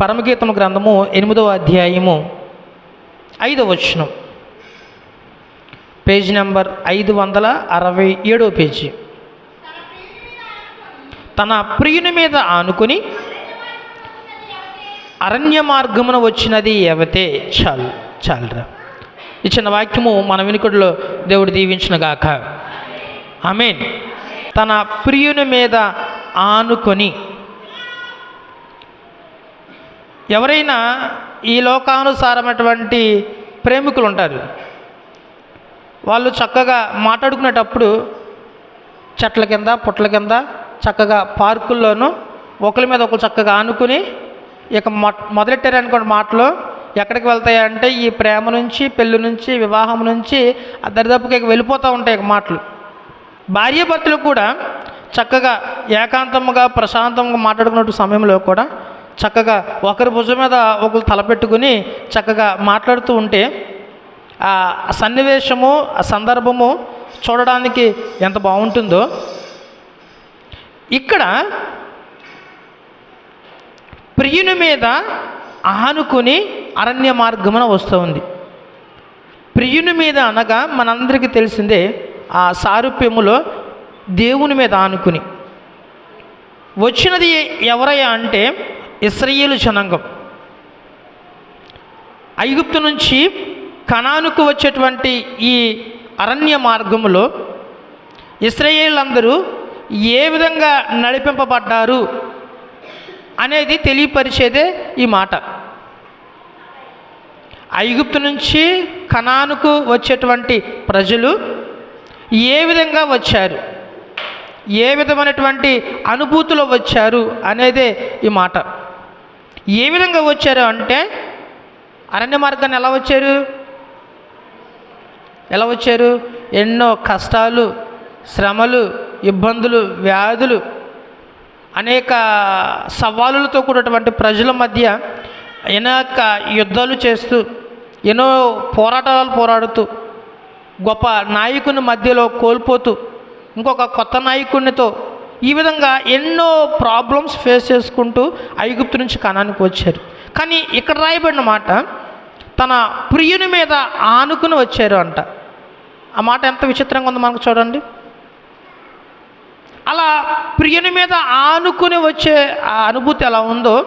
పరమగీతము గ్రంథము ఎనిమిదవ అధ్యాయము ఐదవ వచనం. పేజ్ నెంబర్ ఐదు వందల అరవై ఏడవ పేజీ. తన ప్రియుని మీద ఆనుకుని అరణ్య మార్గమున వచ్చినది ఎవతే? చాలు చాలురా. ఈ చిన్న వాక్యము మన వినికుడిలో దేవుడు దీవించిన గాక. ఆమెన్. తన ప్రియుని మీద ఆనుకొని ఎవరైనా ఈ లోకానుసారమైనటువంటి ప్రేమికులు ఉంటారు వాళ్ళు చక్కగా మాట్లాడుకునేటప్పుడు చెట్ల కింద పుట్ల కింద చక్కగా పార్కుల్లోనూ ఒకరి మీద ఒకరు చక్కగా ఆనుకుని ఇక మొదలెట్టారనుకోండి మాటలు ఎక్కడికి వెళ్తాయంటే ఈ ప్రేమ నుంచి పెళ్ళి నుంచి వివాహం నుంచి దరిదాపుకి ఇక వెళ్ళిపోతూ ఉంటాయి మాటలు. భార్యాభర్తలు కూడా చక్కగా ఏకాంతంగా ప్రశాంతంగా మాట్లాడుకున్న సమయంలో కూడా చక్కగా ఒకరి భుజం మీద ఒకరు తలపెట్టుకుని చక్కగా మాట్లాడుతూ ఉంటే ఆ సన్నివేశము ఆ సందర్భము చూడడానికి ఎంత బాగుంటుందో. ఇక్కడ ప్రియుని మీద ఆనుకుని అరణ్య మార్గమున వస్తూ ఉంది. ప్రియుని మీద అనగా మనందరికీ తెలిసిందే ఆ సారూప్యములో దేవుని మీద ఆనుకుని. వచ్చినది ఎవరయ్యా అంటే ఇస్రయేలు జనాంగం. ఐగుప్తు నుంచి కణానుకు వచ్చేటువంటి ఈ అరణ్య మార్గములో ఇస్రయేళ్ళందరూ ఏ విధంగా నడిపింపబడ్డారు అనేది తెలియపరిచేదే ఈ మాట. ఐగుప్తు నుంచి కణానుకు వచ్చేటువంటి ప్రజలు ఏ విధంగా వచ్చారు? ఏ విధమైనటువంటి అనుభూతిలో వచ్చారు అనేదే ఈ మాట. ఏ విధంగా వచ్చారు అంటే అరణ్య మార్గాన్ని ఎలా వచ్చారు? ఎలా వచ్చారు? ఎన్నో కష్టాలు శ్రమలు ఇబ్బందులు వ్యాధులు అనేక సవాలులతో కూడినటువంటి ప్రజల మధ్య అనేక యుద్ధాలు చేస్తూ ఎన్నో పోరాటాలు పోరాడుతూ గొప్ప నాయకుని మధ్యలో కోల్పోతూ ఇంకొక కొత్త నాయకునితో ఈ విధంగా ఎన్నో ప్రాబ్లమ్స్ ఫేస్ చేసుకుంటూ ఐగుప్తు నుంచి కణానికి వచ్చారు. కానీ ఇక్కడ రాయబడిన మాట తన ప్రియుని మీద ఆనుకుని వచ్చారు అంట. ఆ మాట ఎంత విచిత్రంగా ఉందో మనకు చూడండి. అలా ప్రియుని మీద ఆనుకుని వచ్చే ఆ అనుభూతి ఎలా ఉందో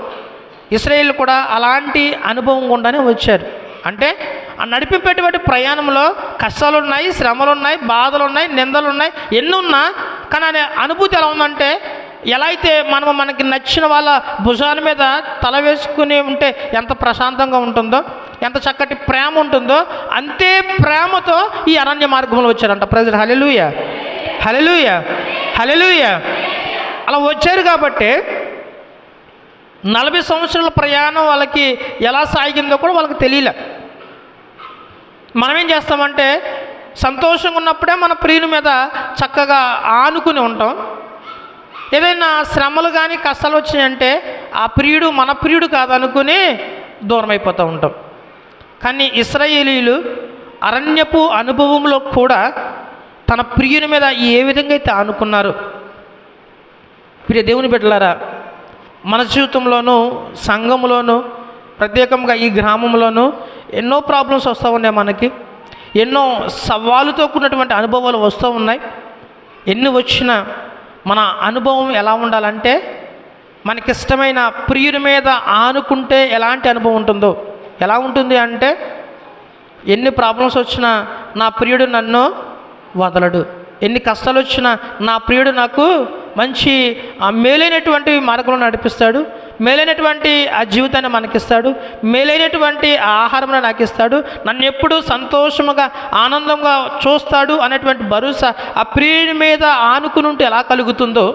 ఇస్రాయేల్ కూడా అలాంటి అనుభవం గుండానే వచ్చారు. అంటే ఆ నడిపింపేటువంటి ప్రయాణంలో కష్టాలు ఉన్నాయి శ్రమలు ఉన్నాయి బాధలు ఉన్నాయి నిందలు ఉన్నాయి ఎన్ని ఉన్నా కానీ అనే అనుభూతి ఎలా ఉందంటే ఎలా అయితే మనం మనకి నచ్చిన వాళ్ళ భుజాల మీద తల వేసుకుని ఉంటే ఎంత ప్రశాంతంగా ఉంటుందో ఎంత చక్కటి ప్రేమ ఉంటుందో అంతే ప్రేమతో ఈ అరణ్య మార్గంలో వచ్చారంట. ప్రజలు హలెలుయ హలెలుయ హలెలుయ అలా వచ్చారు కాబట్టి నలభై సంవత్సరాల ప్రయాణం వాళ్ళకి ఎలా సాగిందో కూడా వాళ్ళకి తెలియలే. మనం ఏం చేస్తామంటే సంతోషంగా ఉన్నప్పుడే మన ప్రియుని మీద చక్కగా ఆనుకుని ఉంటాం. ఏదైనా శ్రమలు కానీ కష్టాలు వచ్చినాయంటే ఆ ప్రియుడు మన ప్రియుడు కాదనుకుని దూరం అయిపోతూ ఉంటాం. కానీ ఇస్రాయేలీలు అరణ్యపు అనుభవంలో కూడా తన ప్రియుని మీద ఏ విధంగా అయితే ఆనుకున్నారు. ప్రియ దేవుని బిడ్డలారా మన జీవితంలోనూ సంఘంలోనూ ప్రత్యేకంగా ఈ గ్రామంలోనూ ఎన్నో ప్రాబ్లమ్స్ వస్తూ ఉన్నాయి మనకి. ఎన్నో సవాలుతో కూడినటువంటి అనుభవాలు వస్తూ ఉన్నాయి. ఎన్ని వచ్చినా మన అనుభవం ఎలా ఉండాలంటే మనకిష్టమైన ప్రియుని మీద ఆనుకుంటే ఎలాంటి అనుభవం ఉంటుందో. ఎలా ఉంటుంది అంటే ఎన్ని ప్రాబ్లమ్స్ వచ్చినా నా ప్రియుడు నన్ను వదలడు. ఎన్ని కష్టాలు వచ్చినా నా ప్రియుడు నాకు మంచి ఆ, మేలైనటువంటి మార్గంలో నడిపిస్తాడు. మేలైనటువంటి ఆ జీవితాన్ని మనకిస్తాడు. మేలైనటువంటి ఆ ఆహారం నాకు ఇస్తాడు నన్ను ఎప్పుడూ సంతోషముగా ఆనందంగా చూస్తాడు అనేటువంటి భరోసా ఆ ప్రియుడి మీద ఆనుకునుంటే ఎలా కలుగుతుందో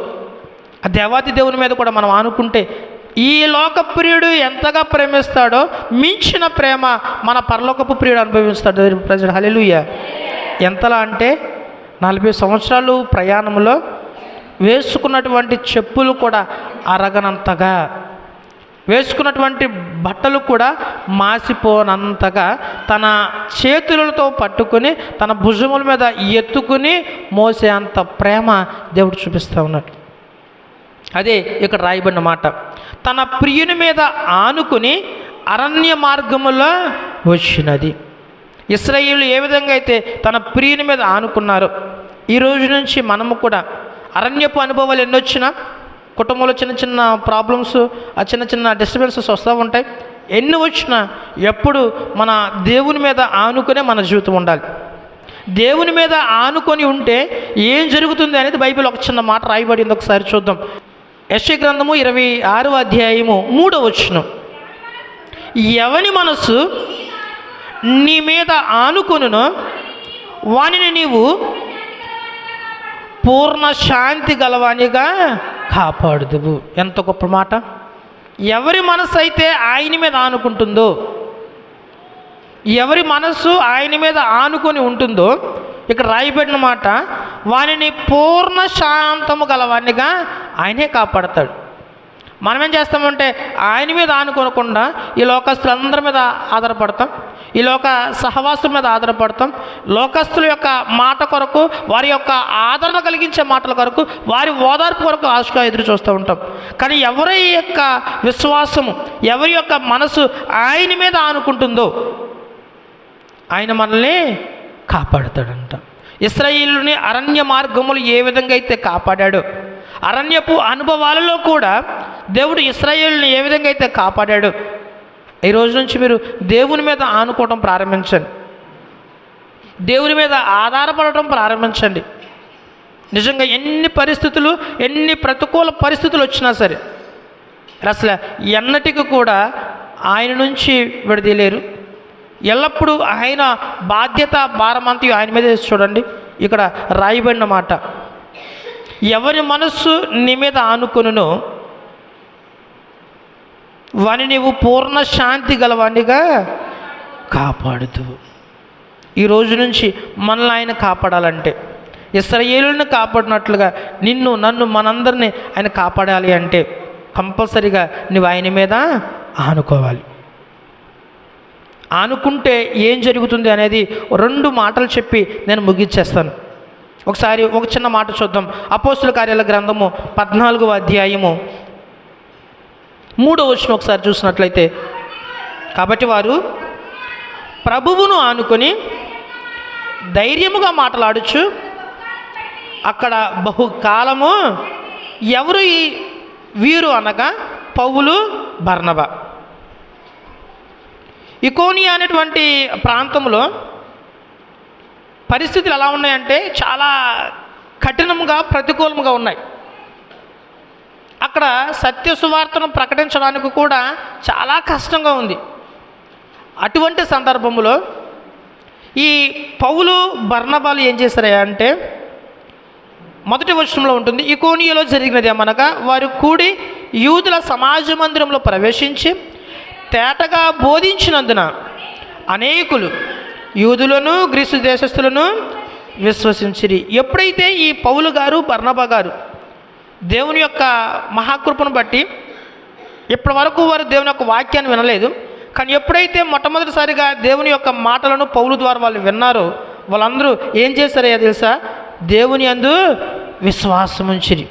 ఆ దేవాతి దేవుని మీద కూడా మనం ఆనుకుంటే ఈ లోక ప్రియుడు ఎంతగా ప్రేమిస్తాడో మించిన ప్రేమ మన పరలోకపు ప్రియుడు అనుభవిస్తాడు. ప్రజలు హలెలుయ్య ఎంతలా అంటే నలభై సంవత్సరాలు ప్రయాణంలో వేసుకున్నటువంటి చెప్పులు కూడా అరగనంతగా వేసుకున్నటువంటి బట్టలు కూడా మాసిపోనంతగా తన చేతులతో పట్టుకుని తన భుజముల మీద ఎత్తుకుని మోసే అంత ప్రేమ దేవుడు చూపిస్తూ ఉన్నాడు. అదే ఇక్కడ రాయబడిన మాట. తన ప్రియుని మీద ఆనుకుని అరణ్య మార్గములో వచ్చినది. ఇస్రాయిలు ఏ విధంగా అయితే తన ప్రియుని మీద ఆనుకున్నారో ఈ రోజు నుంచి మనము కూడా అరణ్యపు అనుభవాలు ఎన్ని వచ్చినా కుటుంబంలో చిన్న చిన్న ప్రాబ్లమ్స్ ఆ చిన్న చిన్న డిస్టర్బెన్సెస్ వస్తూ ఉంటాయి. ఎన్ని వచ్చినా ఎప్పుడు మన దేవుని మీద ఆనుకునే మన జీవితం ఉండాలి. దేవుని మీద ఆనుకొని ఉంటే ఏం జరుగుతుంది అనేది బైబిల్ ఒక చిన్న మాట రాయబడింది ఒకసారి చూద్దాం. యశ్వ గ్రంథము ఇరవై ఆరో అధ్యాయము మూడో వచనం. ఎవని మనస్సు నీ మీద ఆనుకొనునో వానిని నీవు పూర్ణ శాంతి గలవానిగా కాపాడుదువు. ఎంత గొప్ప మాట. ఎవరి మనసు అయితే ఆయన మీద ఆనుకుంటుందో ఎవరి మనస్సు ఆయన మీద ఆనుకొని ఉంటుందో ఇక్కడ రాయబడిన మాట వానిని పూర్ణ శాంతము గలవానిగా ఆయనే కాపాడతాడు. మనం ఏం చేస్తామంటే ఆయన మీద ఆనుకోనకుండా ఈ లోకస్తులందరి మీద ఆధారపడతాం. ఈ లోక సహవాసుల మీద ఆధారపడతాం. లోకస్తుల యొక్క మాట కొరకు వారి యొక్క ఆదరణ కలిగించే మాటల కొరకు వారి ఓదార్పు కొరకు ఆశగా ఎదురు చూస్తూ ఉంటాం. కానీ ఎవరి యొక్క విశ్వాసము ఎవరి యొక్క మనసు ఆయన మీద ఆనుకుంటుందో ఆయన మనల్ని కాపాడుతాడంట. ఇస్రాయిలుని అరణ్య మార్గములు ఏ విధంగా అయితే కాపాడాడో అరణ్యపు అనుభవాలలో కూడా దేవుడు ఇస్రాయిల్ని ఏ విధంగా అయితే కాపాడాడో ఈ రోజు నుంచి మీరు దేవుని మీద ఆనుకోవడం ప్రారంభించండి. దేవుని మీద ఆధారపడటం ప్రారంభించండి. నిజంగా ఎన్ని పరిస్థితులు ఎన్ని ప్రతికూల పరిస్థితులు వచ్చినా సరే అసలు ఎన్నటికి కూడా ఆయన నుంచి విడదీయలేరు. ఎల్లప్పుడూ ఆయన బాధ్యత భారమంతి ఆయన మీద చూడండి. ఇక్కడ రాయబడిన మాట ఎవరి మనస్సు నీ మీద ఆనుకొనునో వాని నీవు పూర్ణ శాంతి గలవాడిగా కాపాడుతూ ఈ రోజు నుంచి మనల్ని ఆయన కాపాడాలంటే ఇస్రాయేలుని కాపాడినట్లుగా నిన్ను నన్ను మనందరినీ ఆయన కాపాడాలి అంటే కంపల్సరిగా నువ్వు ఆయన మీద ఆనుకోవాలి. ఆనుకుంటే ఏం జరుగుతుంది అనేది రెండు మాటలు చెప్పి నేను ముగించేస్తాను ఒకసారి ఒక చిన్న మాట చూద్దాం. అపోస్తుల కార్యాల గ్రంథము పద్నాలుగవ అధ్యాయము మూడో వచ్చిన ఒకసారి చూసినట్లయితే. కాబట్టి వారు ప్రభువును ఆనుకొని ధైర్యముగా మాట్లాడుచు అక్కడ బహుకాలము ఎవరు ఈ వీరు అనగా పౌలు బర్నబ. ఇకోనియా అనేటువంటి ప్రాంతంలో పరిస్థితులు ఎలా ఉన్నాయంటే చాలా కఠినంగా ప్రతికూలంగా ఉన్నాయి. అక్కడ సత్య సువార్తను ప్రకటించడానికి కూడా చాలా కష్టంగా ఉంది. అటువంటి సందర్భంలో ఈ పౌలు బర్ణబాలు ఏం చేశారు అంటే మొదటి వర్షంలో ఉంటుంది ఈ కోనియలో జరిగినది ఏమనగా వారు కూడి యూదుల సమాజ మందిరంలో ప్రవేశించి తేటగా బోధించినందున అనేకులు యూదులను గ్రీసు దేశస్థులను విశ్వసించిరి. ఎప్పుడైతే ఈ పౌలు గారు బర్ణబ గారు దేవుని యొక్క మహాకృపను బట్టి ఇప్పటి వరకు వారు దేవుని యొక్క వాక్యాన్ని వినలేదు. కానీ ఎప్పుడైతే మొట్టమొదటిసారిగా దేవుని యొక్క మాటలను పౌలు ద్వారా వాళ్ళు విన్నారో వాళ్ళందరూ ఏం చేశారయ్యా తెలుసా? దేవుని అందు విశ్వాసం ఉంచిరి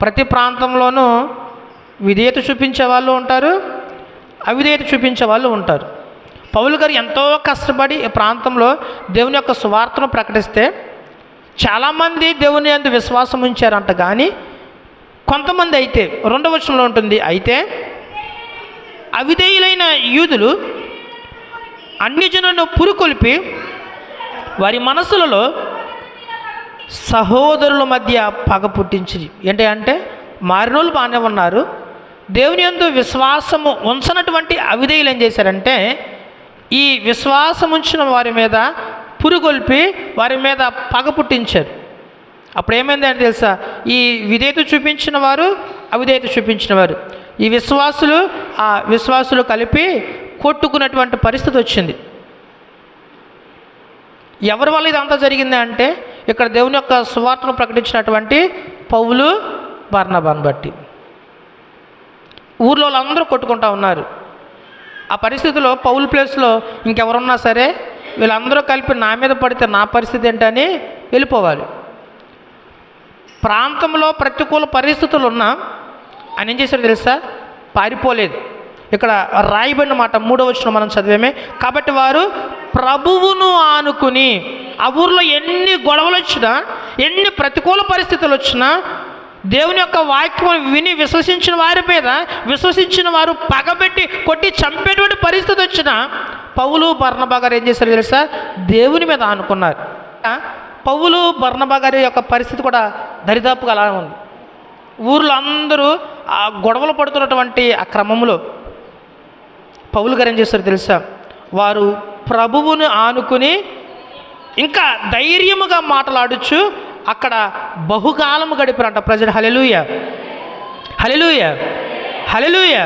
ప్రతి ప్రాంతంలోనూ విధేయత చూపించే వాళ్ళు ఉంటారు అవిధేయత చూపించే వాళ్ళు ఉంటారు. పౌలు గారు ఎంతో కష్టపడి ఈ ప్రాంతంలో దేవుని యొక్క సువార్తను ప్రకటిస్తే చాలామంది దేవుని అందు విశ్వాసం ఉంచారంట కానీ కొంతమంది అయితే రెండవ వచనంలో ఉంటుంది అయితే అవిధేయులైన యూదులు అన్యజనులను పురుకొల్పి వారి మనసులలో సహోదరుల మధ్య పగ పుట్టించింది ఏంటి అంటే మారినోళ్ళు బాగానే ఉన్నారు. దేవుని యందు విశ్వాసము ఉంచినటువంటి అవిధేయులు ఏం చేశారంటే ఈ విశ్వాసం ఉంచిన వారి మీద పురుగొల్పి వారి మీద పగ పుట్టించారు. అప్పుడు ఏమైంది అంటే తెలుసా? ఈ విధేయత చూపించిన వారు అవిధేయత చూపించిన వారు. ఈ విశ్వాసులు ఆ విశ్వాసులు కలిపి కొట్టుకున్నటువంటి పరిస్థితి వచ్చింది. ఎవరి వల్ల ఇదంతా జరిగింది అంటే ఇక్కడ దేవుని యొక్క సువార్తను ప్రకటించినటువంటి పౌలు బర్ణబాన్ బట్టి. ఊర్లో వాళ్ళందరూ కొట్టుకుంటా ఉన్నారు. ఆ పరిస్థితిలో పౌల్ ప్లేస్లో ఇంకెవరున్నా సరే వీళ్ళందరూ కలిపి నా మీద పడితే నా పరిస్థితి ఏంటని వెళ్ళిపోవాలి. ప్రాంతంలో ప్రతికూల పరిస్థితులు ఉన్నా ఆయన ఏం చేశారు తెలుసా? పారిపోలేదు. ఇక్కడ రాయబడిన మాట మూడో వచ్చిన మనం చదివేమే. కాబట్టి వారు ప్రభువును ఆనుకుని ఆ ఊర్లో ఎన్ని గొడవలు వచ్చినా ఎన్ని ప్రతికూల పరిస్థితులు వచ్చినా దేవుని యొక్క వాక్యం విని విశ్వసించిన వారి మీద విశ్వసించిన వారు పగబెట్టి కొట్టి చంపేటువంటి పరిస్థితి వచ్చిన పౌలు బర్ణబా గారు ఏం చేశారు తెలుసా? దేవుని మీద ఆనుకున్నారు. పౌలు బర్ణబా గారి యొక్క పరిస్థితి కూడా దరిదాపుగా అలా ఉంది. ఊర్లో అందరూ ఆ గొడవలు పడుతున్నటువంటి ఆ క్రమంలో పౌలు గారు ఏం చేస్తారు తెలుసా? వారు ప్రభువును ఆనుకుని ఇంకా ధైర్యముగా మాట్లాడుచు అక్కడ బహుకాలము గడిపారంట ప్రజలు. హలెలుయ హలెలుయ హలెలుయ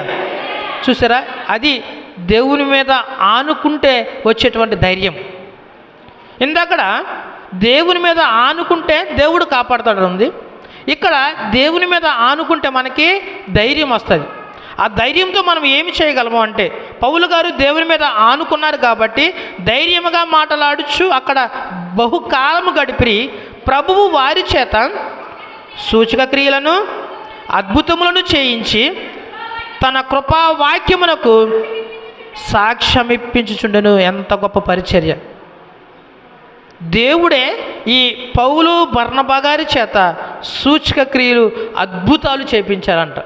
చూసారా? అది దేవుని మీద ఆనుకుంటే వచ్చేటువంటి ధైర్యం. ఇందక్కడ దేవుని మీద ఆనుకుంటే దేవుడు కాపాడుతాడు ఉంది ఇక్కడ దేవుని మీద ఆనుకుంటే మనకి ధైర్యం వస్తుంది. ఆ ధైర్యంతో మనం ఏమి చేయగలము అంటే పౌలు గారు దేవుని మీద ఆనుకున్నారు కాబట్టి ధైర్యముగా మాట్లాడుచు అక్కడ బహుకాలము గడిపి ప్రభువు వారి చేత సూచక క్రియలను అద్భుతములను చేయించి తన కృపా వాక్యమునకు సాక్ష్యమిప్పించుచుండెను. ఎంత గొప్ప పరిచర్య. దేవుడే ఈ పౌలు బర్ణబగారి చేత సూచక క్రియలు అద్భుతాలు చేపించారంట.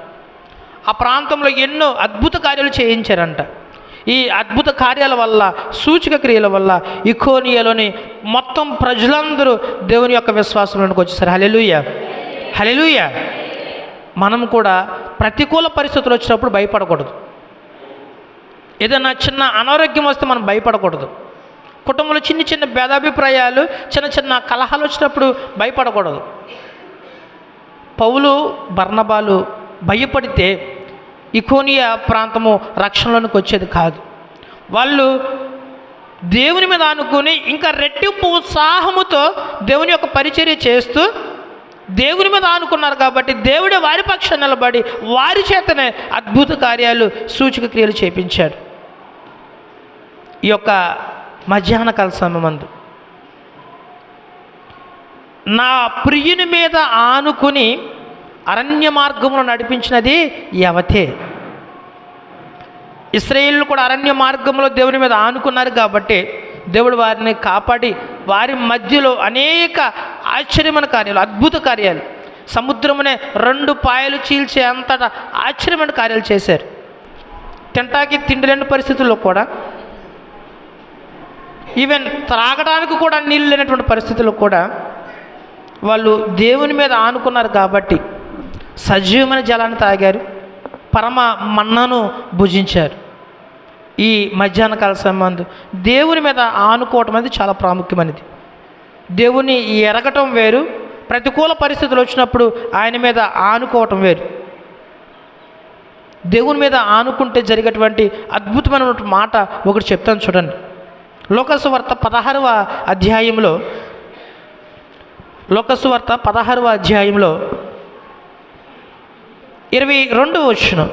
ఆ ప్రాంతంలో ఎన్నో అద్భుత కార్యాలు చేయించారంట. ఈ అద్భుత కార్యాల వల్ల సూచక క్రియల వల్ల ఇకోనియాలోని మొత్తం ప్రజలందరూ దేవుని యొక్క విశ్వాసంలోకి వచ్చేసారు. హలెలుయ్య హలెలుయ్య మనం కూడా ప్రతికూల పరిస్థితులు వచ్చినప్పుడు భయపడకూడదు. ఏదైనా చిన్న అనారోగ్యం వస్తే మనం భయపడకూడదు. కుటుంబంలో చిన్న చిన్న భేదాభిప్రాయాలు చిన్న చిన్న కలహాలు వచ్చినప్పుడు భయపడకూడదు. పౌలు బర్ణబాలు భయపడితే ఇకోనియా ప్రాంతము రక్షణలోనికి వచ్చేది కాదు. వాళ్ళు దేవుని మీద అనుకుని ఇంకా రెట్టింపు ఉత్సాహముతో దేవుని యొక్క పరిచర్య చేస్తూ దేవుని మీద ఆనుకున్నారు కాబట్టి దేవుడే వారి పక్షం నిలబడి వారి చేతనే అద్భుత కార్యాలు సూచక క్రియలు చేపించాడు. ఈ యొక్క మధ్యాహ్న కాల సమయమందు నా ప్రియుని మీద ఆనుకుని అరణ్య మార్గమును నడిపించినది యవతే. ఇస్రాయేళ్ళు కూడా అరణ్య మార్గంలో దేవుని మీద ఆనుకున్నారు కాబట్టి దేవుడు వారిని కాపాడి వారి మధ్యలో అనేక ఆశ్చర్యమైన కార్యాలు అద్భుత కార్యాలు. సముద్రమునే రెండు పాయలు చీల్చే అంతటా ఆశ్చర్యమైన కార్యాలు చేశారు. తింటాకి తిండి లేని పరిస్థితుల్లో కూడా ఈవెన్ త్రాగడానికి కూడా నీళ్ళు లేనటువంటి పరిస్థితుల్లో కూడా వాళ్ళు దేవుని మీద ఆనుకున్నారు కాబట్టి సజీవమైన జలాన్ని తాగారు పరమ మన్నను భుజించారు. ఈ మధ్యాహ్న కాల సంబంధం దేవుని మీద ఆనుకోవటం అనేది చాలా ప్రాముఖ్యమైనది. దేవుని ఎరగటం వేరు ప్రతికూల పరిస్థితులు వచ్చినప్పుడు ఆయన మీద ఆనుకోవటం వేరు. దేవుని మీద ఆనుకుంటే జరిగేటువంటి అద్భుతమైన మాట ఒకటి చెప్తాను చూడండి. లోకసువార్త పదహారవ అధ్యాయంలో లోకసువార్త పదహారవ అధ్యాయంలో ఇరవై రెండు వచ్చిన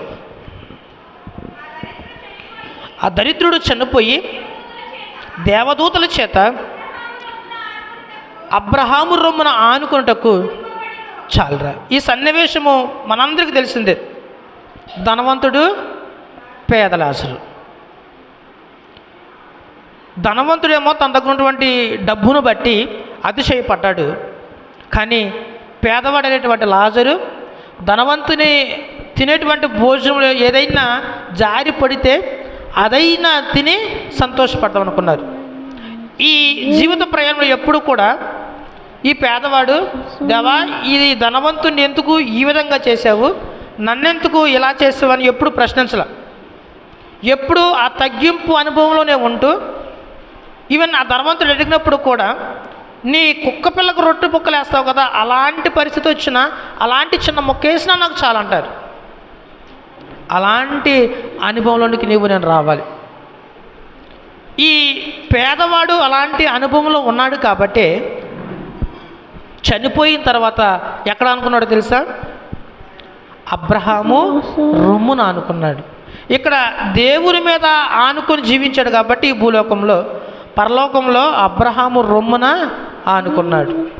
ఆ దరిద్రుడు చనిపోయి దేవదూతల చేత అబ్రహాము రొమ్మున ఆనుకున్నటకు చాలరా. ఈ సన్నివేశము మనందరికీ తెలిసిందే. ధనవంతుడు పేదలాసుడు. ధనవంతుడేమో తన దగ్గర ఉన్నటువంటి డబ్బును బట్టి అతిశయపడ్డాడు. కానీ పేదవాడైనటువంటి లాజరు ధనవంతుని తినేటువంటి భోజనంలో ఏదైనా జారి పడితే అదైనా తిని సంతోషపడదాం అనుకున్నారు ఈ జీవిత ప్రయాణంలో ఎప్పుడు కూడా ఈ పేదవాడు దేవా ఇది ధనవంతుని ఎందుకు ఈ విధంగా చేసావు నన్నెందుకు ఇలా చేసావు? అని ఎప్పుడు ప్రశ్నించలే. ఎప్పుడు ఆ తగ్గింపు అనుభవంలోనే ఉంటూ ఈవెన్ ఆ ధనవంతుడు అడిగినప్పుడు కూడా నీ కుక్క పిల్లకు రొట్టె పుక్కలు వేస్తావు కదా అలాంటి పరిస్థితి వచ్చినా అలాంటి చిన్న మొక్క వేసినా నాకు చాలా అంటారు అలాంటి అనుభవంలోనికి నీవు నేను రావాలి. ఈ పేదవాడు అలాంటి అనుభవంలో ఉన్నాడు కాబట్టి చనిపోయిన తర్వాత ఎక్కడ అనుకున్నాడో తెలుసా? అబ్రహాము రొమ్మున అనుకున్నాడు. ఇక్కడ దేవుని మీద ఆనుకొని జీవించాడు కాబట్టి ఈ భూలోకంలో పరలోకంలో అబ్రహాము రొమ్మున ఆనుకున్నాడు.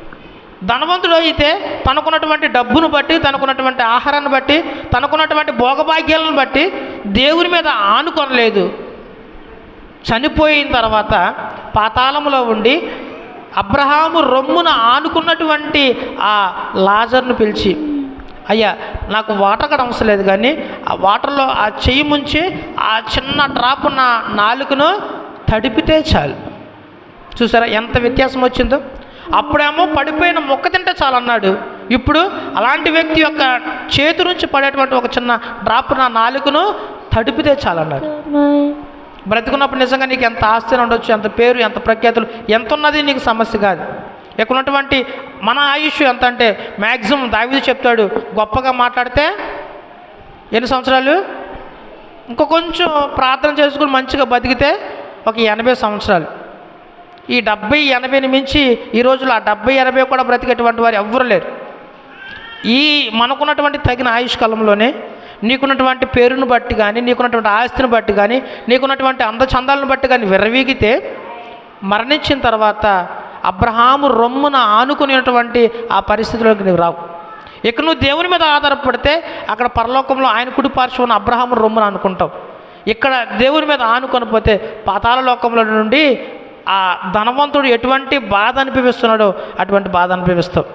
ధనవంతుడు అయితే తనకున్నటువంటి డబ్బును బట్టి తనకున్నటువంటి ఆహారాన్ని బట్టి తనకున్నటువంటి భోగభాగ్యాలను బట్టి దేవుని మీద ఆనుకొనలేదు. చనిపోయిన తర్వాత పాతాళములో ఉండి అబ్రహాము రొమ్మున ఆనుకున్నటువంటి ఆ లాజర్ను పిలిచి అయ్యా నాకు వాటర్ కూడా అవసరం లేదు కానీ ఆ వాటర్లో ఆ చెయ్యి ముంచి ఆ చిన్న డ్రాప్ ఉన్న నాలుకను తడిపితే చాలు. చూసారా ఎంత వ్యత్యాసం వచ్చిందో? అప్పుడేమో పడిపోయిన మొక్క తింటే చాలు అన్నాడు ఇప్పుడు అలాంటి వ్యక్తి యొక్క చేతి నుంచి పడేటువంటి ఒక చిన్న డ్రాప్ నా నాలుగును తడిపితే చాలు అన్నాడు బ్రతుకున్నప్పుడు నిజంగా నీకు ఎంత ఆస్తి ఉండొచ్చు ఎంత పేరు ఎంత ప్రఖ్యాతులు ఎంత ఉన్నది నీకు సమస్య కాదు. ఇక్కడ ఉన్నటువంటి మన ఆయుష్ ఎంత అంటే మ్యాక్సిమం దావిది చెప్తాడు గొప్పగా మాట్లాడితే ఎన్ని సంవత్సరాలు? ఇంకా కొంచెం ప్రార్థన చేసుకుని మంచిగా బతికితే ఒక ఎనభై సంవత్సరాలు. ఈ డెబ్బై ఎనభైని మించి ఈ రోజుల్లో ఆ డెబ్బై ఎనభై కూడా బ్రతికేటువంటి వారు ఎవ్వరు లేరు. ఈ మనకున్నటువంటి తగిన ఆయుష్ కాలంలోనే నీకున్నటువంటి పేరును బట్టి కానీ నీకున్నటువంటి ఆస్తిని బట్టి కానీ నీకున్నటువంటి అందచందాలను బట్టి కానీ విర్రవీగితే మరణించిన తర్వాత అబ్రహాము రొమ్మున ఆనుకునేటువంటి ఆ పరిస్థితిలోకి నువ్వు రావు. ఇక నువ్వు దేవుని మీద ఆధారపడితే అక్కడ పరలోకంలో ఆయన కుడిపార్శ్వ ఉన్న అబ్రహాము రొమ్మున అనుకుంటావు ఇక్కడ దేవుని మీద ఆనుకొనిపోతే పాతాల లోకంలో నుండి ఆ ధనవంతుడు ఎటువంటి బాధ అనుభవిస్తున్నాడో అటువంటి బాధ అనుభవిస్తావు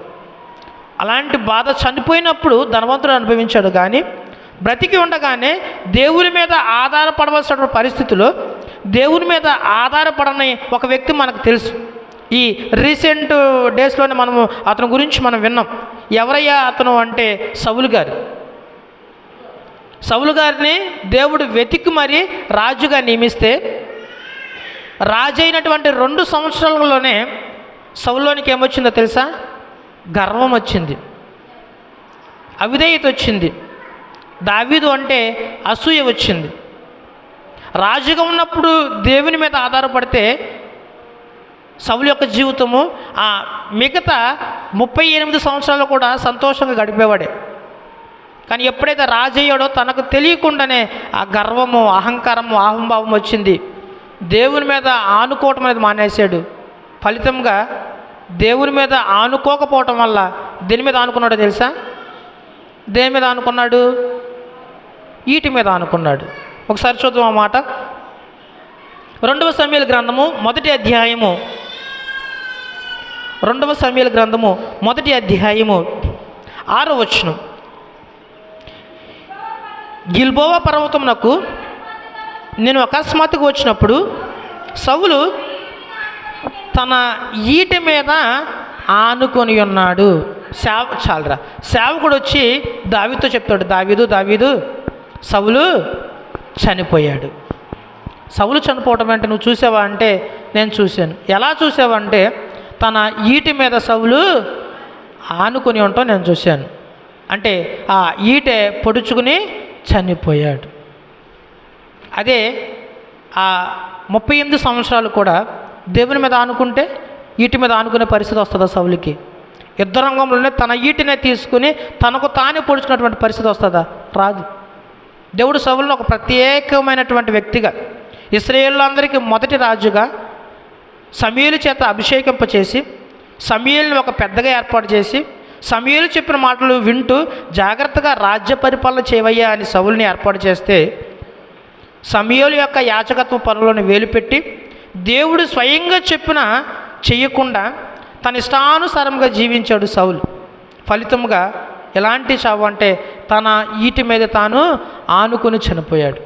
అలాంటి బాధ చనిపోయినప్పుడు ధనవంతుడు అనుభవించాడు కానీ బ్రతికి ఉండగానే దేవుని మీద ఆధారపడవలసిన పరిస్థితిలో దేవుని మీద ఆధారపడని ఒక వ్యక్తి మనకు తెలుసు. ఈ రీసెంట్ డేస్లోనే మనము అతని గురించి మనం విన్నాం. ఎవరయ్యా అతను అంటే సవులు గారు. సవులు గారిని దేవుడు వెతికి మరి రాజుగా నియమిస్తే రాజైనటువంటి రెండు సంవత్సరాలలోనే సౌల్లోనికి ఏమొచ్చిందో తెలుసా? గర్వం వచ్చింది. అవిధేయత వచ్చింది. దావీదు అంటే అసూయ వచ్చింది. రాజుగా ఉన్నప్పుడు దేవుని మీద ఆధారపడితే సౌలు యొక్క జీవితము ఆ మిగతా ముప్పై ఎనిమిది సంవత్సరాలు కూడా సంతోషంగా గడిపేవాడే. కానీ ఎప్పుడైతే రాజయ్యాడో తనకు తెలియకుండానే ఆ గర్వము అహంకారము అహంభావం వచ్చింది. దేవుని మీద ఆనుకోవటం అనేది మానేశాడు. ఫలితంగా దేవుని మీద ఆనుకోకపోవటం వల్ల దేని మీద ఆనుకున్నాడో తెలుసా? దేని మీద ఆనుకున్నాడు? ఈటి మీద ఆనుకున్నాడు. ఒకసారి చూద్దాం ఆ మాట. రెండవ సమయాల గ్రంథము మొదటి అధ్యాయము. రెండవ సమయాల గ్రంథము మొదటి అధ్యాయము. ఆరో వచనం. గిల్బోవా పర్వతమునకు నేను అకస్మాత్తుగా వచ్చినప్పుడు సవులు తన ఈటి మీద ఆనుకొని ఉన్నాడు. సేవ చాలరా. సేవకుడు వచ్చి దావితో చెప్తాడు దావీదు దావీదు సవులు చనిపోయాడు. సవులు చనిపోవటం అంటే నువ్వు చూసావా అంటే నేను చూశాను. ఎలా చూసావా అంటే తన ఈటి మీద సవులు ఆనుకొని ఉండటం నేను చూశాను. అంటే ఆ ఈటె పొడుచుకుని చనిపోయాడు. అదే ఆ ముప్పై ఎనిమిది సంవత్సరాలు కూడా దేవుని మీద ఆనుకుంటే ఈటి మీద ఆనుకునే పరిస్థితి వస్తుందా సౌలికి? యుద్ధ రంగంలోనే తన ఈటినే తీసుకుని తనకు తానే పొడుచుకున్నటువంటి పరిస్థితి వస్తుందా? రాదు. దేవుడు సవులను ఒక ప్రత్యేకమైనటువంటి వ్యక్తిగా ఇస్రాయేళ్ళందరికీ మొదటి రాజుగా సమీయుల చేత అభిషేకింపచేసి సమీయుల్ని ఒక పెద్దగా ఏర్పాటు చేసి సమీయులు చెప్పిన మాటలు వింటూ జాగ్రత్తగా రాజ్య పరిపాలన చేయవయ్యా అని సవుల్ని ఏర్పాటు చేస్తే సమీయుల యొక్క యాచకత్వ పనులను వేలుపెట్టి దేవుడు స్వయంగా చెప్పిన చెయ్యకుండా తన ఇష్టానుసారంగా జీవించాడు సౌలు. ఫలితంగా ఎలాంటి చావు అంటే తన ఈటి మీద తాను ఆనుకుని చనిపోయాడు.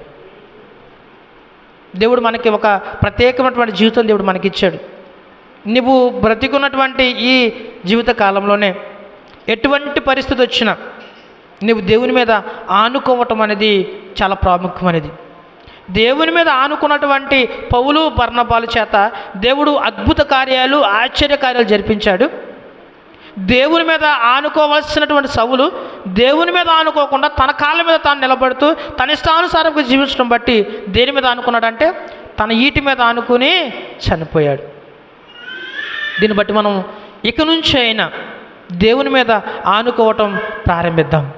దేవుడు మనకి ఒక ప్రత్యేకమైనటువంటి జీవితం దేవుడు మనకిచ్చాడు. నువ్వు బ్రతికున్నటువంటి ఈ జీవిత కాలంలోనే ఎటువంటి పరిస్థితి వచ్చినా నువ్వు దేవుని మీద ఆనుకోవటం అనేది చాలా ప్రాముఖ్యమైనది. దేవుని మీద ఆనుకున్నటువంటి పౌలు బర్ణపాల చేత దేవుడు అద్భుత కార్యాలు ఆశ్చర్య కార్యాలు జరిపించాడు. దేవుని మీద ఆనుకోవలసినటువంటి సవులు దేవుని మీద ఆనుకోకుండా తన కాళ్ళ మీద తాను నిలబడుతూ తన ఇష్టానుసారంగా జీవించడం బట్టి దేని మీద ఆనుకున్నాడంటే తన ఈటి మీద ఆనుకుని చనిపోయాడు. దీన్ని బట్టి మనం ఇక నుంచి అయినా దేవుని మీద ఆనుకోవటం ప్రారంభిద్దాం.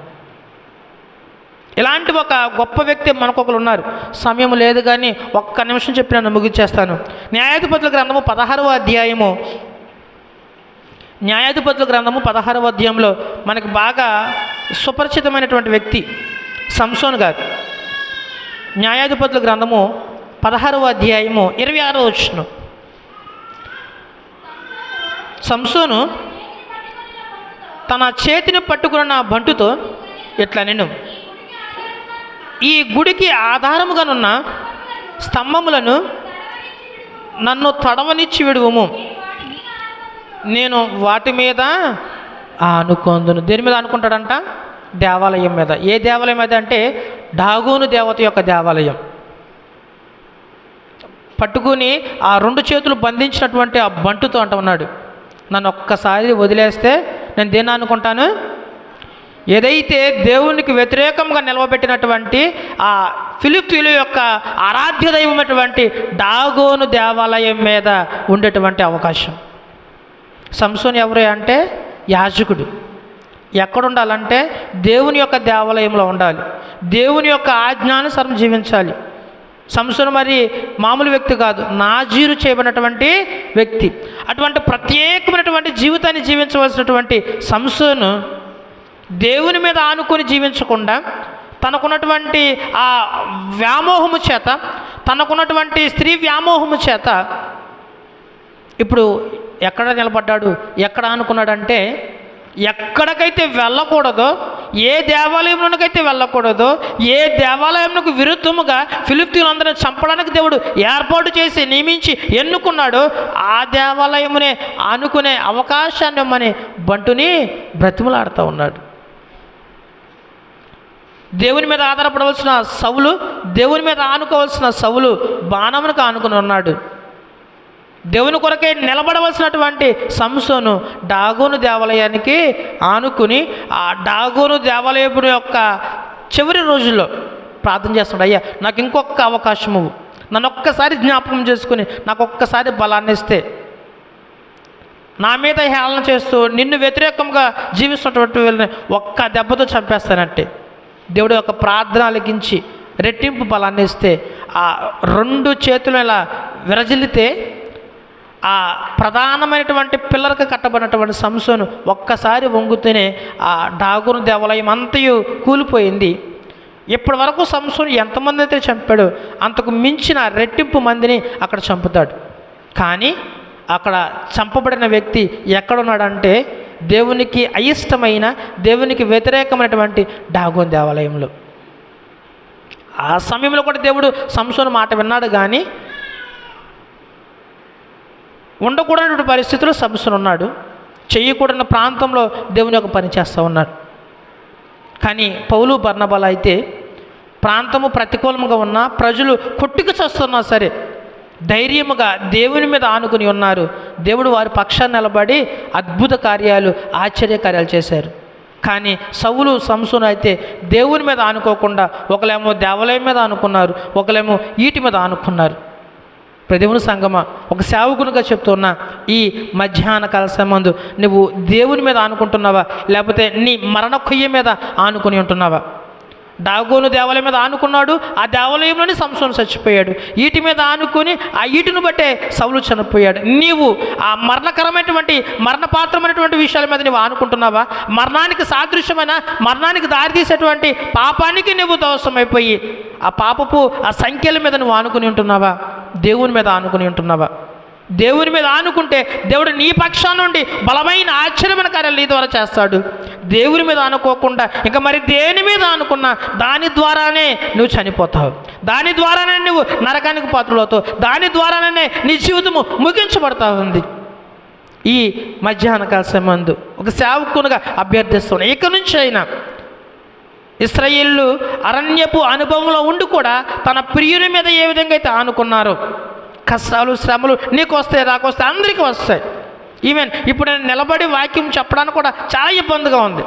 ఇలాంటి ఒక గొప్ప వ్యక్తి మనకొకరు ఉన్నారు. సమయం లేదు కానీ ఒక్క నిమిషం చెప్పి నన్ను ముగించేస్తాను. న్యాయాధిపతుల గ్రంథము పదహారవ అధ్యాయము. న్యాయాధిపతుల గ్రంథము పదహారవ అధ్యాయంలో మనకు బాగా సుపరిచితమైనటువంటి వ్యక్తి సంసోన్ గారు. న్యాయాధిపతుల గ్రంథము పదహారవ అధ్యాయము ఇరవై ఆరో వచ్చిన సంసోను తన చేతిని పట్టుకున్న బంటుతో ఇట్లా నేను ఈ గుడికి ఆధారముగానున్న స్తంభములను నన్ను తడవనిచ్చి విడువము. నేను వాటి మీద ఆనుకొందును. దేని మీద అనుకుంటాడంట దేవాలయం మీద. ఏ దేవాలయం మీద అంటే డాగోను దేవత యొక్క దేవాలయం. పట్టుకుని ఆ రెండు చేతులు బంధించినటువంటి ఆ బంటుతో అంట ఉన్నాడు. నన్ను ఒక్కసారి వదిలేస్తే నేను దేన్ని అనుకుంటాను ఏదైతే దేవునికి వ్యతిరేకంగా నిలవబెట్టినటువంటి ఆ ఫిలిప్తీయుల యొక్క ఆరాధ్య దైవమైనటువంటి డాగోను దేవాలయం మీద ఉండేటువంటి అవకాశం. సంసోన్ ఎవరు అంటే? యాజకుడు. ఎక్కడ ఉండాలంటే దేవుని యొక్క దేవాలయంలో ఉండాలి. దేవుని యొక్క ఆజ్ఞానుసారం జీవించాలి. సంసోన్ మరి మామూలు వ్యక్తి కాదు. నాజీరు చేయబడినటువంటి వ్యక్తి. అటువంటి ప్రత్యేకమైనటువంటి జీవితాన్ని జీవించవలసినటువంటి సంసోను దేవుని మీద ఆనుకొని జీవించకుండా తనకున్నటువంటి ఆ వ్యామోహము చేత తనకున్నటువంటి స్త్రీ వ్యామోహము చేత ఇప్పుడు ఎక్కడ నిలబడ్డాడు ఎక్కడ అనుకున్నాడంటే ఎక్కడికైతే వెళ్ళకూడదో ఏ దేవాలయంలోనికైతే వెళ్ళకూడదో ఏ దేవాలయంకు విరుద్ధముగా ఫిలిప్తీన్లందరినీ చంపడానికి దేవుడు ఏర్పాటు చేసి నియమించి ఎన్నుకున్నాడో ఆ దేవాలయమునే ఆనుకునే అవకాశాన్ని మన బంటుని బ్రతిమలాడుతూ ఉన్నాడు. దేవుని మీద ఆధారపడవలసిన సవులు దేవుని మీద ఆనుకోవాల్సిన సవులు బాణమునకు ఆనుకుని ఉన్నాడు. దేవుని కొరకే నిలబడవలసినటువంటి సంసోను డాగోను దేవాలయానికి ఆనుకుని ఆ డాగోను దేవాలయపుడు యొక్క చివరి రోజుల్లో ప్రార్థన చేస్తున్నాడు. అయ్యా నాకు ఇంకొక అవకాశము నన్ను ఒక్కసారి జ్ఞాపకం చేసుకుని నాకు ఒక్కసారి బలాన్ని ఇస్తే. నా మీద హేళన చేస్తూ నిన్ను వ్యతిరేకంగా జీవిస్తున్నటువంటి వీళ్ళని ఒక్క దెబ్బతో చంపేస్తానంటే. దేవుడు యొక్క ప్రార్థన అలిగించి రెట్టింపు బలాన్ని ఇస్తే ఆ రెండు చేతులు ఇలా విరజిల్లితే ఆ ప్రధానమైనటువంటి పిల్లలకు కట్టబడినటువంటి సంసోను ఒక్కసారి వంగుతూనే ఆ డాగురు దేవాలయం అంతయు కూలిపోయింది. ఇప్పటి వరకు సంసోను ఎంతమంది అయితే చంపాడో అంతకు మించిన రెట్టింపు మందిని అక్కడ చంపుతాడు. కానీ అక్కడ చంపబడిన వ్యక్తి ఎక్కడున్నాడంటే దేవునికి అయిష్టమైన దేవునికి వ్యతిరేకమైనటువంటి డాగోన్ దేవాలయంలో. ఆ సమయంలో కూడా దేవుడు సంసోను మాట విన్నాడు కానీ ఉండకూడనటువంటి పరిస్థితుల్లో సంసోన్ ఉన్నాడు. చేయకూడని ప్రాంతంలో దేవుని యొక్క పని చేస్తూ ఉన్నాడు. కానీ పౌలు బర్ణబల అయితే ప్రాంతము ప్రతికూలంగా ఉన్నా ప్రజలు కొట్టుకు చేస్తున్నా సరే ధైర్యముగా దేవుని మీద ఆనుకుని ఉన్నారు. దేవుడు వారి పక్షాన్ని నిలబడి అద్భుత కార్యాలు ఆశ్చర్య కార్యాలు చేశారు. కానీ సవులు సంసును అయితే దేవుని మీద ఆనుకోకుండా ఒకలేమో దేవాలయం మీద ఆనుకున్నారు ఒకలేమో ఈటి మీద ఆనుకున్నారు. ప్రదేవుని సంగమ ఒక సేవకునిగా చెప్తున్నా ఈ మధ్యాహ్న కాల సమయందు నువ్వు దేవుని మీద ఆనుకుంటున్నావా? లేకపోతే నీ మరణ కొయ్య మీద ఆనుకుని ఉంటున్నావా? దాగోను దేవాలయం మీద ఆనుకున్నాడు. ఆ దేవాలయంలోనే సంసోను చచ్చిపోయాడు. ఈటి మీద ఆనుకొని ఆ ఈటిని బట్టే సౌలు చనిపోయాడు. నీవు ఆ మరణకరమైనటువంటి మరణపాత్రమైనటువంటి విషయాల మీద నువ్వు ఆనుకుంటున్నావా? మరణానికి సాదృశ్యమైన మరణానికి దారితీసేటువంటి పాపానికి నువ్వు దోషమైపోయి ఆ పాపపు ఆ సంఖ్యల మీద నువ్వు ఆనుకుని ఉంటున్నావా? దేవుని మీద ఆనుకుని ఉంటున్నావా? దేవుని మీద ఆనుకుంటే దేవుడు నీ పక్షాన నుండి బలమైన ఆశ్చర్యమైన కార్యాలు నీ ద్వారా చేస్తాడు. దేవుని మీద ఆనుకోకుండా ఇంకా మరి దేని మీద ఆనుకున్నా దాని ద్వారానే నువ్వు చనిపోతావు. దాని ద్వారానే నువ్వు నరకానికి పాత్రలవుతావు. దాని ద్వారానే నీ జీవితము ముగించబడతా ఉంది ఈ మధ్యాహ్న కాల మందు ఒక సేవకునిగా అభ్యర్థిస్తున్నాను ఇక నుంచి అయినా ఇస్రాయిల్లు అరణ్యపు అనుభవంలో ఉండి కూడా తన ప్రియుని మీద ఏ విధంగా అయితే ఆనుకున్నారో కష్టాలు శ్రమలు నీకు వస్తాయి నాకు వస్తాయి అందరికీ వస్తాయి. ఈవెన్ ఇప్పుడు నేను నిలబడి వాక్యం చెప్పడానికి కూడా చాలా ఇబ్బందిగా ఉంది.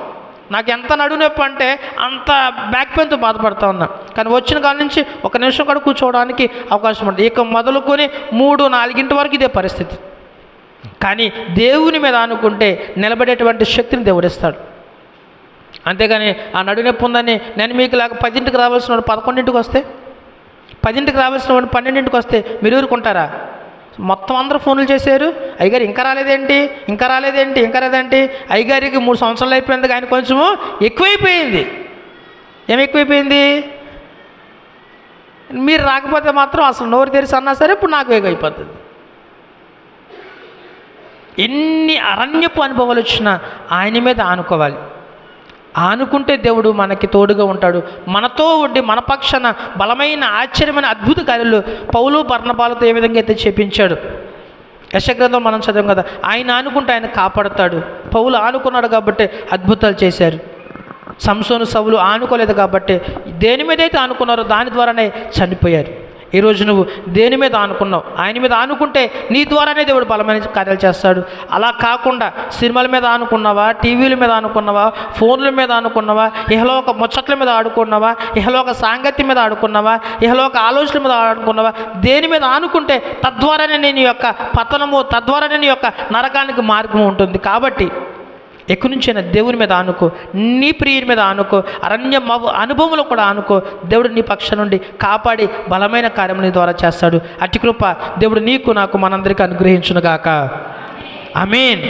నాకు ఎంత నడువు నొప్పి అంటే అంత బ్యాక్ పెయిన్తో బాధపడుతూ ఉన్నా. కానీ వచ్చిన కాడ నుంచి ఒక నిమిషం కూడా కూర్చోవడానికి అవకాశం ఉంటుంది ఇక మొదలుకొని మూడు నాలుగింటి వరకు ఇదే పరిస్థితి. కానీ దేవుని మీద అనుకుంటే నిలబడేటువంటి శక్తిని దేవుడిస్తాడు అంతేగాని ఆ నడునొప్పి ఉందని నేను మీకు లేక పదింటికి రావాల్సిన వాడు పదకొండింటికి వస్తే పదింటికి రావాల్సిన వాడు పన్నెండింటికి వస్తే మీరు ఊరుకుంటారా? మొత్తం అందరూ ఫోన్లు చేశారు. అయ్యగారు ఇంకా రాలేదేంటి? ఇంకా రాలేదేంటి? ఇంకా రాలేదేంటి? అయ్యగారికి మూడు సంవత్సరాలు అయిపోయింది ఆయన కొంచెము ఎక్కువైపోయింది. ఏం ఎక్కువైపోయింది? మీరు రాకపోతే మాత్రం అసలు నోరు తెరిచి అన్నా సరే ఇప్పుడు నాకు వేగైపోతుంది ఎన్ని అరణ్యపు అనుభవాలు వచ్చినా ఆయన మీద ఆనుకోవాలి. ఆనుకుంటే దేవుడు మనకి తోడుగా ఉంటాడు. మనతో ఉండి మన పక్షాన బలమైన ఆశ్చర్యమైన అద్భుత కార్యాలు పౌలు బర్ణపాలతో ఏ విధంగా అయితే చేపించాడు? యశగ్రంథం మనం చదివాం కదా ఆయన ఆనుకుంటే ఆయన కాపాడతాడు. పౌలు ఆనుకున్నాడు కాబట్టి అద్భుతాలు చేశారు. సంసోను సవులు ఆనుకోలేదు కాబట్టి దేని మీద అయితే ఆనుకున్నారో దాని ద్వారానే చనిపోయారు. ఈరోజు నువ్వు దేని మీద ఆనుకున్నావు? ఆయన మీద ఆనుకుంటే నీ ద్వారానే దేవుడు బలమైన కార్యాలు చేస్తాడు. అలా కాకుండా సినిమాల మీద ఆనుకున్నావా? టీవీల మీద ఆనుకున్నావా? ఫోన్ల మీద ఆనుకున్నావా? ఇహలోక ముచ్చట్ల మీద ఆడుకున్నావా? ఇహలోక సాంగత్యం మీద ఆడుకున్నావా? ఇహలోక ఆలోచనల మీద ఆడుకున్నావా? దేని మీద ఆనుకుంటే తద్వారానే నీ యొక్క పతనము తద్వారానే నీ యొక్క నరకానికి మార్గం ఉంటుంది. కాబట్టి ఎక్కడి నుంచైనా దేవుని మీద ఆనుకో నీ ప్రియుని మీద ఆనుకో అరణ్య మవ అనుభవంలో కూడా ఆనుకో. దేవుడు నీ పక్ష నుండి కాపాడి బలమైన కార్యం నీ ద్వారా చేస్తాడు. అట్టి కృప దేవుడు నీకు నాకు మనందరికీ అనుగ్రహించునుగాక. మీన్